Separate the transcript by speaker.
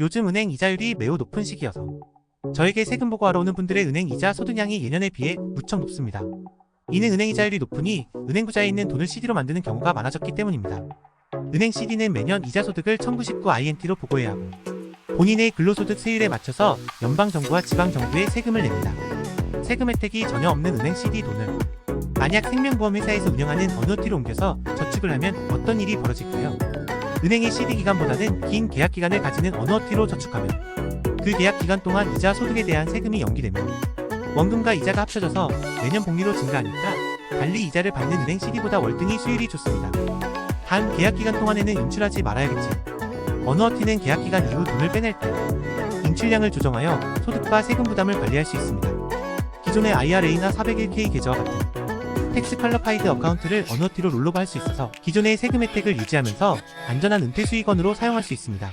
Speaker 1: 요즘 은행 이자율이 매우 높은 시기여서 저에게 세금 보고하러 오는 분들의 은행 이자 소득량이 예년에 비해 무척 높습니다. 이는 은행 이자율이 높으니 은행 구자에 있는 돈을 CD로 만드는 경우가 많아졌기 때문입니다. 은행 CD는 매년 이자 소득을 1919 INT로 보고해야 하고 본인의 근로소득 세율에 맞춰서 연방정부와 지방정부에 세금을 냅니다. 세금 혜택이 전혀 없는 은행 CD 돈을 만약 생명보험회사에서 운영하는 어느티로 옮겨서 저축을 하면 어떤 일이 벌어질까요? 은행의 CD 기간보다는 긴 계약 기간을 가지는 어느티로 저축하면 그 계약 기간 동안 이자 소득에 대한 세금이 연기되며 원금과 이자가 합쳐져서 매년 복리로 증가하니까 달리 이자를 받는 은행 CD보다 월등히 수율이 좋습니다. 단 계약 기간 동안에는 인출하지 말아야겠지. 어느어티는 계약 기간 이후 돈을 빼낼 때 인출량을 조정하여 소득과 세금 부담을 관리할 수 있습니다. 기존의 IRA나 401k 계좌와 같은 텍스 퀄러파이드 어카운트를 어느어티로 롤로버 할 수 있어서 기존의 세금 혜택을 유지하면서 안전한 은퇴 수익원으로 사용할 수 있습니다.